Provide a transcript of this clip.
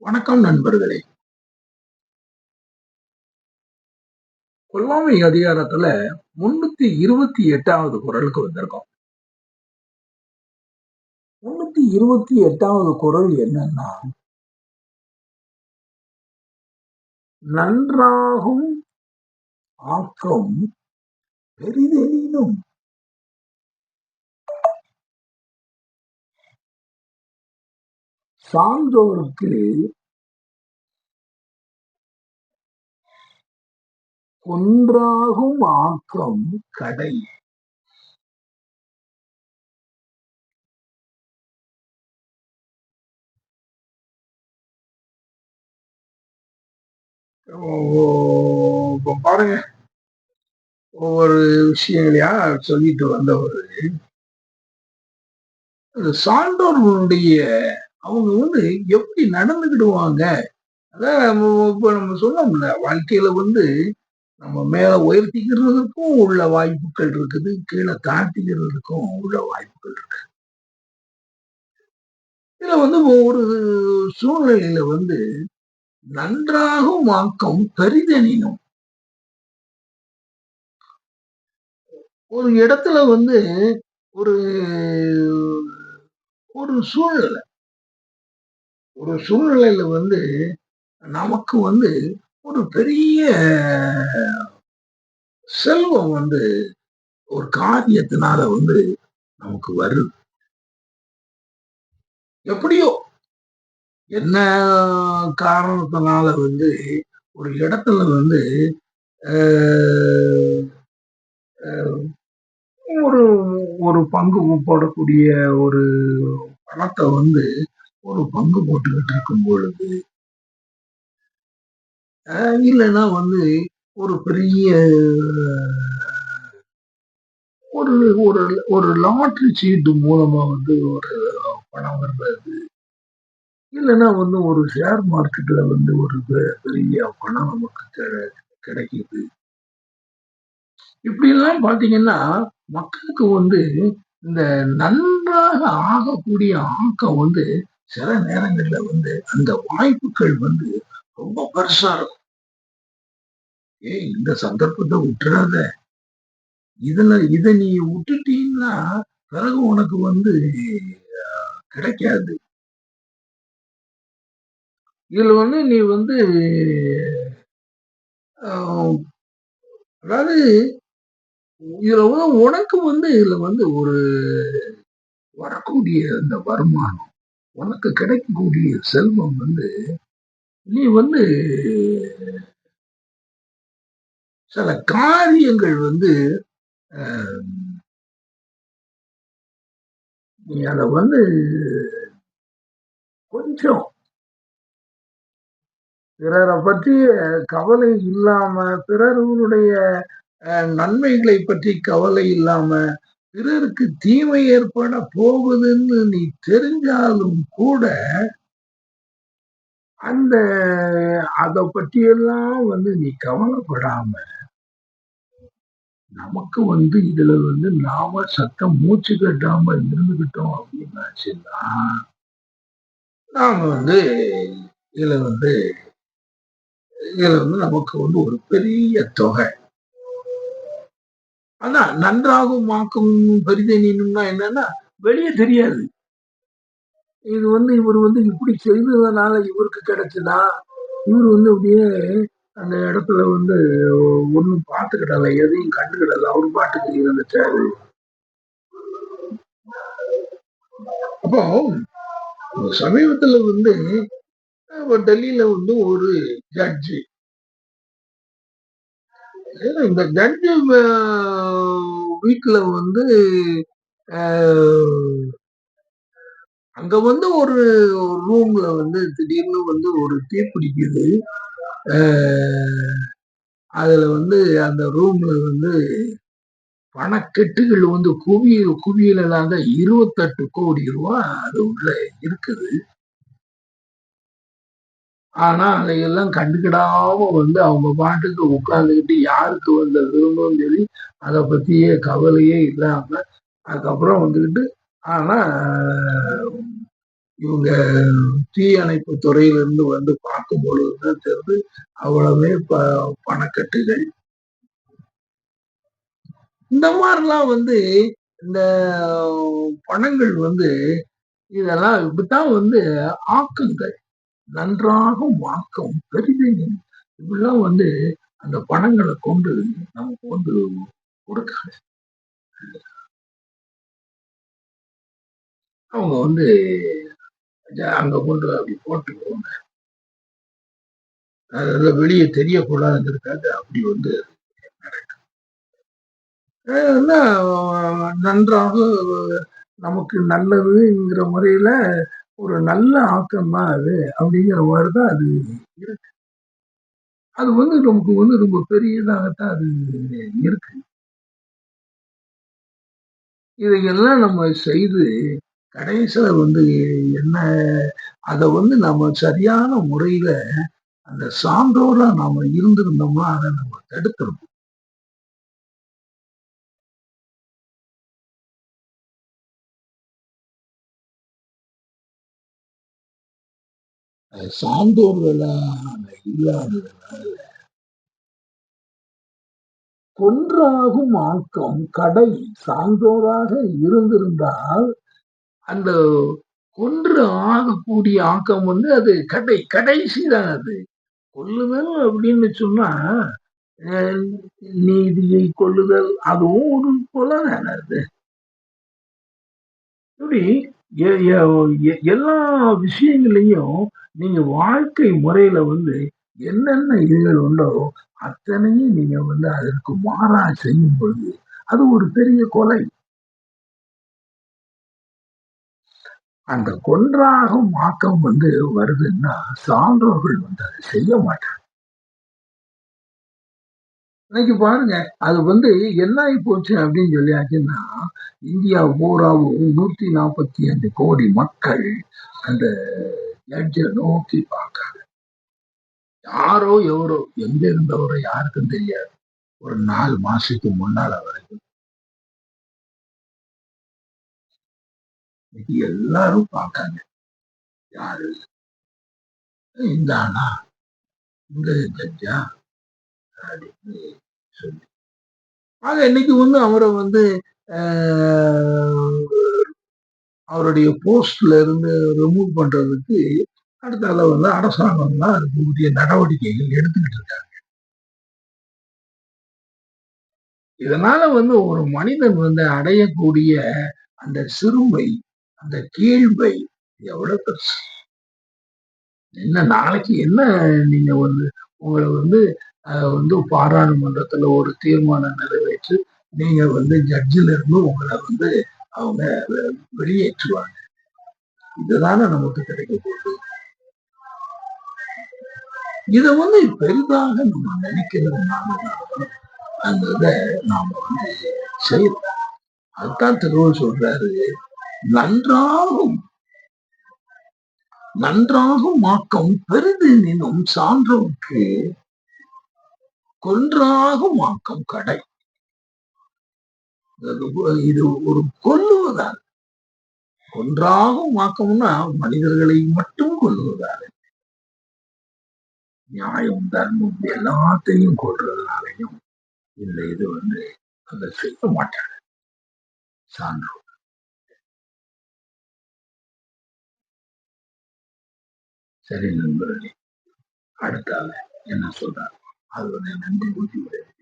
வணக்கம் நண்பர்களே. கொல்லாமை அதிகாரத்துல முன்னூத்தி இருபத்தி எட்டாவது குரலுக்கு வந்திருக்கோம். முன்னூத்தி இருபத்தி எட்டாவது குரல் என்னன்னா நன்றாகும் ஆக்கம் பெரிதெனினும் சான்றோருக்கு ஒன்றாகும் ஆக்கம் கடை பாருங்க. ஒவ்வொரு விஷயங்களையா சொல்லிட்டு வந்தவர். சான்றோர்களுடைய அவங்க வந்து எப்படி நடந்துக்கிடுவாங்க? அதான் இப்ப நம்ம சொன்னோம்ல வாழ்க்கையில வந்து நம்ம மேல உயர்த்திக்கிறதுக்கும் உள்ள வாய்ப்புகள் இருக்குது கீழே தாழ்த்திக்கிறதுக்கும் உள்ள வாய்ப்புகள் இருக்கு. இதுல வந்து ஒரு சூழ்நிலையில வந்து நன்றாகும் ஆக்கம் பெரிதெனினும். ஒரு இடத்துல வந்து ஒரு ஒரு சூழ்நிலை ஒரு சூழ்நிலையில வந்து நமக்கு வந்து ஒரு பெரிய செல்வம் வந்து ஒரு காரியத்தினால வந்து நமக்கு வருது. எப்படியோ என்ன காரணத்தினால வந்து ஒரு இடத்துல வந்து ஒரு ஒரு பங்கு போடக்கூடிய ஒரு பணத்தை வந்து ஒரு பங்கு போட்டுக்கிட்டு இருக்கும் பொழுது இல்லைன்னா வந்து ஒரு பெரிய ஒரு ஒரு ஒரு லாட்ரி சீட்டு மூலமா வந்து ஒரு பணம் வர்றது இல்லைன்னா வந்து ஒரு ஷேர் மார்க்கெட்ல வந்து ஒரு பெரிய பணம் நமக்கு கிடைக்குது. இப்படி எல்லாம் பாத்தீங்கன்னா மக்களுக்கு வந்து இந்த நன்றாக ஆகக்கூடிய ஆக்கம் வந்து சில நேரங்கள்ல வந்து அந்த வாய்ப்புகள் வந்து ரொம்ப பெருசா இருக்கும். ஏய் இந்த சந்தர்ப்பத்தை விட்டுறாத. இதுல இத நீ விட்டுட்டீங்கன்னா பிறகு உனக்கு வந்து கிடைக்காது. இதுல வந்து நீ வந்து அதாவது இதுல வந்து உனக்கு வந்து இதுல வந்து ஒரு வரக்கூடிய அந்த வருமானம். உனக்கு கிடைக்கக்கூடிய செல்வம் வந்து நீ வந்து சில காரியங்கள் வந்து நீ அத வந்து கொஞ்சம் பிறரை பற்றி கவலை இல்லாம பிறர்களுடைய நன்மைகளை பற்றி கவலை இல்லாம பிறருக்கு தீமை ஏற்பட போகுதுன்னு நீ தெரிஞ்சாலும் கூட அந்த அதை பற்றியெல்லாம் வந்து நீ கவலைப்படாம நமக்கு வந்து இதுல வந்து நாம சத்தம் மூச்சு கட்டாம இருந்துகிட்டோம் அப்படின்னாச்சுன்னா நாம வந்து இதுல வந்து இதுல வந்து நமக்கு வந்து ஒரு பெரிய தொகை. அதான் நன்றாகும் ஆக்கும் பரிதனினும்னா என்னன்னா வெளியே தெரியாது. இது வந்து இவர் வந்து இப்படி செய்ததுனால இவருக்கு கிடைச்சதா? இவர் வந்து அப்படியே அந்த இடத்துல வந்து ஒன்றும் பார்த்துக்கிடல எதையும் கண்டுக்கிடல. அவர் பாட்டுக்கு இருந்துச்சாரு அப்போ சமீபத்துல வந்து டெல்லியில வந்து ஒரு ஜட்ஜி இந்த ஜட்ஜு வீட்டில் வந்து அங்க வந்து ஒரு ரூம்ல வந்து திடீர்னு வந்து ஒரு தீ பிடிக்குது. அதுல வந்து அந்த ரூம்ல வந்து பணக்கெட்டுகள் வந்து குவியல் குவியலாக இருபத்தெட்டு கோடி ரூபாய் அது உள்ள இருக்குது. ஆனா அதையெல்லாம் கண்டுக்கிடாம வந்து அவங்க பாட்டுக்கு உட்காந்துக்கிட்டு யாருக்கு வந்த விரும்பும் சரி அதை பத்தியே கவலையே இல்லாம அதுக்கப்புறம் வந்துக்கிட்டு ஆனா இவங்க தீயணைப்பு துறையிலிருந்து வந்து பார்க்கும் பொழுதுதான் தெரிந்து அவ்வளவுமே ப பணக்கட்டுகள். இந்த மாதிரிலாம் வந்து இந்த பணங்கள் வந்து இதெல்லாம் இப்படித்தான் வந்து ஆக்கங்கள். நன்றாக ஆக்கம் பெரிதையும் இப்படிலாம் வந்து அந்த பணங்களை கொண்டு நமக்கு வந்து கொடுக்காது. அவங்க வந்து அங்க கொண்டு அப்படி போட்டுக்குவாங்க அதெல்லாம் வெளியே தெரியக்கூடாதுங்கிறதுக்காக அப்படி வந்து நன்றாக நமக்கு நல்லதுங்கிற முறையில ஒரு நல்ல ஆக்கமா அது அப்படிங்கிற மாதிரி தான் அது இருக்கு அது வந்து நமக்கு வந்து ரொம்ப பெரியதாகத்தான் அது இருக்கு. இதையெல்லாம் நம்ம செய்து கடைசியில வந்து என்ன அதை வந்து நம்ம சரியான முறையில அந்த சான்றோராக நாம் இருந்திருந்தோம்னா அதை நம்ம தடுத்துருவோம். சான்றோர்களாக இல்லாததுனால கொன்றாகும் ஆக்கம் கடை சார்ந்தோராக இருந்திருந்தால் அந்த கொன்று ஆகக்கூடிய ஆக்கம் வந்து அது கடை கடைசி தான் அது. கொல்லுதல் அப்படின்னு சொன்னா நீதியை கொள்ளுதல் அதுவும் ஒரு கொலை தானே அது. இப்படி எல்லா விஷயங்களையும் நீங்க வாழ்க்கை முறையில வந்து என்னென்ன இதுகள் உண்டோ அத்தனையும் நீங்க வந்து அதற்கு மாறா செய்யும் பொழுது அது ஒரு பெரிய கொலை. அந்த கொன்றாகும் ஆக்கம் வந்து வருதுன்னா சான்றோர்கள் வந்து அதை செய்ய மாட்டாங்க. இன்னைக்கு பாருங்க அது வந்து என்ன ஆகி போச்சு அப்படின்னு சொல்லியாச்சுன்னா இந்தியா பூராவும் நூத்தி நாற்பத்தி அஞ்சு கோடி மக்கள் அந்த ஜட்ஜை நோக்கி பார்க்காங்க. யாரோ எவரோ எங்க இருந்தவரோ யாருக்கும் தெரியாது. ஒரு நாலு மாசத்துக்கு முன்னால வரைக்கும். எல்லாரும் பார்க்காங்க. யாரு? இந்த ஆனா இந்த ஜட்ஜா? அப்படின்னு சொல்லி ஆக இன்னைக்கு வந்து அவரை வந்து அவருடைய போஸ்ட்ல இருந்து ரிமூவ் பண்றதுக்கு அடுத்த வந்து அரசாங்கம் தான் அதுக்குரிய நடவடிக்கைகள் எடுத்துக்கிட்டு இருக்காங்க. இதனால வந்து ஒரு மனிதன் வந்து அடையக்கூடிய அந்த சிறுமை அந்த கீழ்மை எவ்வளவு பெருசு. என்ன நாளைக்கு என்ன நீங்க வந்து உங்களை வந்து வந்து பாராளுமன்றத்துல ஒரு தீர்மானம் நிறைவேற்றி நீங்க வந்து ஜட்ஜில இருந்து உங்களை வந்து அவங்க வெளியேற்றுவாங்க. இதுதானே நமக்கு கிடைக்க போகுது. இதை வந்து பெரிதாக நம்ம நினைக்கிறதுனால அந்த இதை நாம வந்து செய்யறோம் அதுதான் திருவள்ளுவர் சொல்றாரு நன்றாகும் நன்றாகும் மாக்கம் பெரிது நினும் சான்றோருக்கு கொன்றாகும் ஆக்கம் கடை இது ஒரு கொல்லுவதால். கொன்றாகும் ஆக்கம்னா மனிதர்களை மட்டும் கொல்லுவதால். நியாயம் தர்மம் எல்லாத்தையும் கொள்றதுனாலையும் இந்த இது வந்து அதை செய்ய மாட்டாங்க. சான்று. சரி நண்பர்களே அடுத்தால என்ன あるよね。何でもって言れ。